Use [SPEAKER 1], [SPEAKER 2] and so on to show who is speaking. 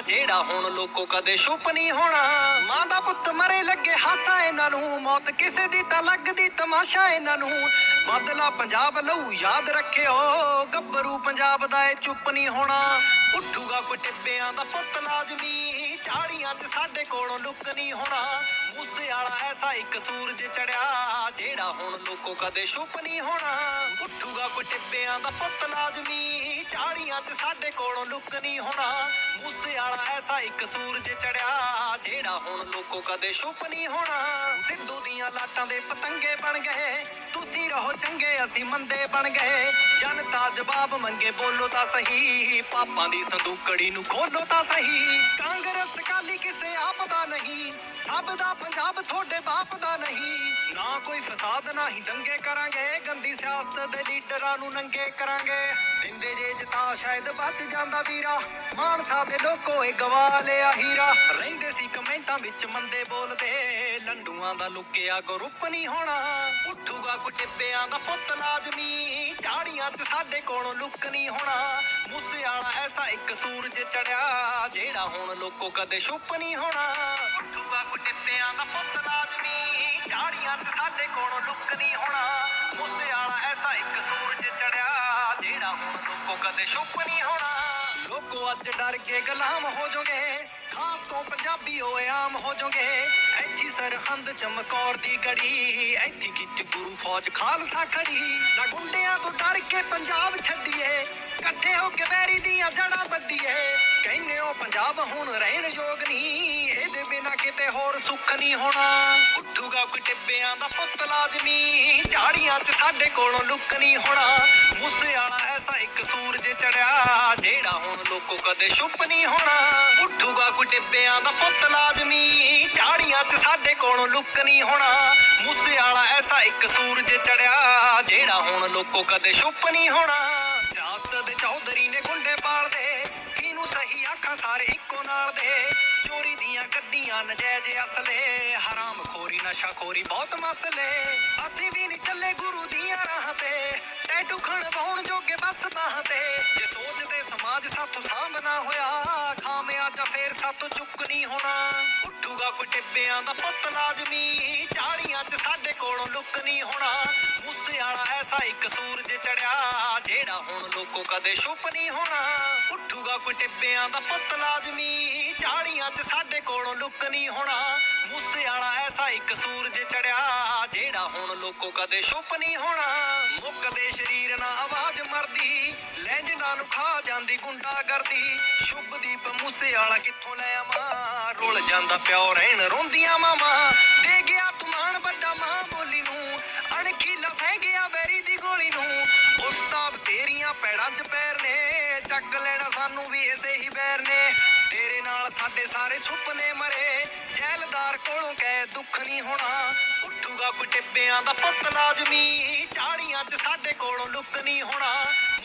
[SPEAKER 1] ਜਿਹੜਾ ਹੁਣ ਲੋਕੋ ਕਦੇ ਛੁਪ ਨਹੀਂ ਹੋਣਾ। ਮਾਂ ਦਾ ਪੁੱਤ ਮਰੇ ਲੱਗੇ ਹਾਸਾ ਇਹਨਾਂ ਨੂੰ, ਮੌਤ ਕਿਸੇ ਦੀ ਤਾਂ ਲੱਗਦੀ ਤਮਾਸ਼ਾ ਇਹਨਾਂ ਨੂੰ। ਬਦਲਾ ਪੰਜਾਬ ਲਊ, ਯਾਦ ਰੱਖਿਓ, ਗੱਭਰੂ ਪੰਜਾਬ ਦਾ ਇਹ ਚੁੱਪ ਨਹੀਂ ਹੋਣਾ। ਉੱਠੂਗਾ ਕੋਈ ਟਿੱਬਿਆਂ ਦਾ ਪੁੱਤ ਲਾਜ਼ਮੀ, ਝਾੜੀਆਂ 'ਚ ਸਾਡੇ ਕੋਲੋਂ ਲੁੱਕ ਨਹੀਂ ਹੋਣਾ। ਮੂਸੇ ਐਸਾ ਇੱਕ ਸੂਰਜ ਚੜਿਆ, ਜਿਹੜਾ ਹੁਣ ਲੋਕੋ ਕਦੇ ਛੁਪ ਨਹੀਂ ਹੋਣਾ। ਉੱਠੂਗਾ ਕੋਈ ਟਿੱਬਿਆਂ ਦਾ ਪੁੱਤ ਲਾਜ਼ਮੀ, ਝਾੜੀਆਂ 'ਚ ਸਾਡੇ ਕੋਲੋਂ ਲੁੱਕ ਨਹੀਂ ਹੋਣਾ। ਮੂਸੇ ਵਾਲਾ ਐਸਾ ਇੱਕ ਸੂਰਜ ਚੜਿਆ ਜਿਹੜਾ ਹੁਣ ਲੋਕੋ ਕਦੇ ਛੁਪ ਨਹੀਂ ਹੋਣਾ। ਸਿੱਧੂ ਦੀਆਂ ਲਾਟਾਂ ਦੇ ਪਤੰਗੇ ਬਣ ਗਏ। ਤੁਸੀਂ ਰਹੋ ਚੰਗੇ, ਅਸੀਂ ਮੰਦੇ ਬਣ ਗਏ। ਜਨਤਾ ਜਵਾਬ ਮੰਗੇ, ਬੋਲੋ ਤਾਂ ਸਹੀ। ਪਾਪਾਂ ਦੀ ਸੰਦੂਕੜੀ ਨੂੰ ਖੋਲੋ ਤਾਂ ਸਹੀ। ਕਾਂਗਰਸ ਕਾਲੀ ਕਿਸੇ ਆਪ ਦਾ ਨਹੀਂ। ਸਭ ਦਾ ਪੰਜਾਬ ਤੁਹਾਡੇ ਬਾਪ ਦਾ ਨਹੀਂ। ਨਾ ਕੋਈ ਫਸਾਦ, ਨਾ ਹੀ ਦੰਗੇ ਕਰਾਂਗੇ। ਗੰਦੀ ਸਿਆਸਤ ਦੇ ਲੀਡਰਾਂ ਨੂੰ ਨੰਗੇ ਕਰਾਂਗੇ। ਦਿੰਦੇ ਜੇ ਜਿਤਾ, ਸ਼ਾਇਦ ਬਚ ਜਾਂਦਾ ਵੀਰਾ। ਮਾਨਸਾ ਦੇ ਲੋਕੋ ਇਹ ਗਵਾ ਲਿਆ ਹੀਰਾ। ਰਹਿੰਦੇ ਸੀ ਕਮੈਂਟ ਵਿੱਚ ਮੰਦੇ ਬੋਲਦੇ। ਲੰਡੂਆਂ ਦਾ ਲੁਕਿਆ ਗਰੁੱਪ ਨਹੀਂ ਹੋਣਾ। ਉੱਠੂਗਾ ਕੋਈ ਦਾ ਪੁੱਤ ਲਾਜ਼ਮੀ। ਝਾੜੀਆਂ 'ਚ ਸਾਡੇ ਕੋਲੋਂ ਲੁੱਕ ਨਹੀਂ ਹੋਣਾ। ਮੂਸੇ ਵਾਲਾ ਐਸਾ ਇੱਕ ਸੂਰਜ ਚੜਿਆ, ਜਿਹੜਾ ਹੁਣ ਲੋਕੋ ਕਦੇ ਛੁਪ ਨਹੀਂ ਹੋਣਾ। ਉੱਠੂਗਾ ਕੋਈ ਦਾ ਪੁੱਤ ਲਾਜ਼ਮੀ। ਝਾੜੀਆਂ 'ਚ ਸਾਡੇ ਕੋਲੋਂ ਲੁੱਕ ਨਹੀਂ ਹੋਣਾ। ਮੂਸੇ ਵਾਲਾ ਐਸਾ ਇੱਕ ਸੂਰਜ ਚੜਿਆ, ਜਿਹੜਾ ਹੁਣ ਲੋਕੋ ਕਦੇ ਛੁਪ ਨਹੀਂ ਹੋਣਾ। ਲੋਕੋ ਅੱਜ ਡਰ ਕੇ ਗੁਲਾਮ ਹੋ ਜਾਓਗੇ ਖਾਸ ਤੋਂ ਪੰਜਾਬੀ ਹੋਏ ਆਮ ਹੋ ਜਾਓਗੇ। ਇੱਥੀ ਸਰਹੰਦ ਚਮਕੌਰ ਦੀ ਗੜੀ, ਇੱਥੀ ਕੀਤੀ ਗੁਰੂ ਫੌਜ ਖਾਲਸਾ ਖੜੀ। ਨਾ ਗੁੰਡਿਆਂ ਤੋਂ ਡਰ ਕੇ ਪੰਜਾਬ ਛੱਡੀਏ, ਇਕੱਠੇ ਹੋ ਕੇ ਵੈਰੀ ਦੀਆਂ ਜੜਾਂ ਵੱਡੀਏ ਕਹਿੰਦੇ ਹੋ ਪੰਜਾਬ ਹੁਣ ਰਹਿਣ ਯੋਗ ਨਹੀਂ, ਇਹਦੇ ਬਿਨਾ ਕਿਤੇ ਹੋਰ ਸੁੱਖ ਨਹੀਂ ਹੋਣਾ। ਉੱਠੂਗਾ ਕੋਈ ਟਿੱਬਿਆਂ ਦਾ ਪੁੱਤ ਲਾਜ਼ਮੀ, ਝਾੜੀਆਂ 'ਚ ਸਾਡੇ ਕੋਲੋਂ ਲੁੱਕ ਨਹੀਂ ਹੋਣਾ। ਮੂਸੇ ਵਾਲਾ ਲੋਕੋ ਕਦੇ ਛੁਪ ਨਹੀਂ ਹੋਣਾ। ਉੱਠੂਗਾ ਕੋਈ ਟਿੱਬਿਆਂ ਦਾ ਪੁੱਤ ਲਾਜ਼ਮੀ। ਝਾੜੀਆਂ 'ਚ ਸਾਡੇ ਕੋਲੋਂ ਲੁੱਕ ਨਹੀਂ ਹੋਣਾ। ਮੂਸੇ ਵਾਲਾ ਐਸਾ ਇੱਕ ਸੂਰਜ ਚੜਿਆ, ਜਿਹੜਾ ਹੁਣ ਲੋਕੋ ਕਦੇ ਛੁਪ ਨਹੀਂ ਹੋਣਾ। ਸਿਆਸਤ ਦੇ ਚੌਧਰੀ ਨੇ ਗੁੰਡੇ ਪਾਲਦੇ, ਕਿਹਨੂੰ ਸਹੀ ਆਖਾਂ ਸਾਰੇ ਇੱਕੋ ਨਾਲ ਦੇ। ਚੋਰੀ ਦੀਆਂ ਗੱਡੀਆਂ ਨਜਾਇਜ਼ ਅਸਲੇ ਹਰਾਮ ਖੋਰੀ ਨਸ਼ਾ ਖੋਰੀ ਬਹੁਤ ਮਸਲੇ। ਅਸੀਂ ਵੀ ਨਹੀਂ ਚੱਲੇ ਗੁਰੂ ਦੀਆਂ ਰਾਹਾਂ ਤੇ, ਟੈਟੂ ਖਣਵਾਉਣ ਜੋਗੇ ਬਸ ਬਾਹਾਂ ਤੇ। ਜੇ ਸਾਥੋਂ ਸਾਹਮਣਾ ਹੋਇਆ ਖਾਮਿਆਜਾ ਫੇਰ ਸਾਥੋਂ ਚੁੱਕ ਨਹੀਂ ਹੋਣਾ। ਉੱਠੂਗਾ ਕੋਈ ਟਿੱਬਿਆਂ ਦਾ ਪੁੱਤ ਲਾਜ਼ਮੀ ਝਾੜੀਆਂ 'ਚ ਸਾਡੇ ਕੋਲੋਂ ਲੁੱਕ ਨਹੀਂ ਹੋਣਾ। ਮੂਸੇ ਵਾਲਾ ਐਸਾ ਇੱਕ ਸੂਰਜ ਚੜਿਆ, ਜਿਹੜਾ ਹੁਣ ਲੋਕੋ ਕਦੇ ਛੁਪ ਨਹੀਂ ਹੋਣਾ। ਉੱਠੂਗਾ ਕੋਈ ਟਿੱਬਿਆਂ ਦਾ ਪੁੱਤ ਲਾਜ਼ਮੀ ਝਾੜੀਆਂ 'ਚ ਸਾਡੇ ਕੋਲੋਂ ਲੁੱਕ ਨਹੀਂ ਹੋਣਾ। ਮੂਸੇ ਵਾਲਾ ਐਸਾ ਇੱਕ ਸੂਰਜ ਚੜਿਆ, ਜਿਹੜਾ ਹੁਣ ਲੋਕੋ ਕਦੇ ਛੁਪ ਨਹੀਂ ਹੋਣਾ। ਲੈਂਜਨਾਂ ਖਾ ਜਾਂਦੀ ਗੁੰਡਾਗਰਦੀ। ਸ਼ੁਭਦੀਪ ਮੂਸੇ ਵਾਲਾ ਕਿੱਥੋਂ ਲੈ ਆਵਾਂ? ਰੁੱਲ ਜਾਂਦਾ ਪਿਓ ਰਹਿਣ ਰੋਂਦੀਆਂ ਮਾਵਾਂ। ਦੇ ਗਿਆ ਤੁਮਾਨ ਵੱਡਾ ਮਾਂ ਬੋਲੀ ਨੂੰ। ਅਣਖੀਲਾ ਸਹਿ ਗਿਆ ਬੈਰੀ ਦੀ ਗੋਲੀ ਨੂੰ। ਉਸਤਾਦ ਤੇਰੀਆਂ ਪੈੜਾਂ 'ਚ ਪੈਰ ਨੇ। ਚੱਕ ਲੈਣਾ ਸਾਨੂੰ ਵੀ ਇਸੇ ਹੀ ਬੈਰ ਨੇ। ਤੇਰੇ ਨਾਲ ਸਾਡੇ ਸਾਰੇ ਸੁਪਨੇ ਮਰੇ। ਜੈਲਦਾਰ ਕੋਲੋਂ ਕਹਿ ਦੁੱਖ ਨਹੀਂ ਹੋਣਾ। ਉੱਠੂਗਾ ਕੋਈ ਟਿੱਬਿਆਂ ਦਾ ਪੁੱਤ ਲਾਜ਼ਮੀ। ਝਾੜੀਆਂ 'ਚ ਸਾਡੇ ਕੋਲੋਂ ਲੁੱਕ ਨਹੀਂ ਹੋਣਾ।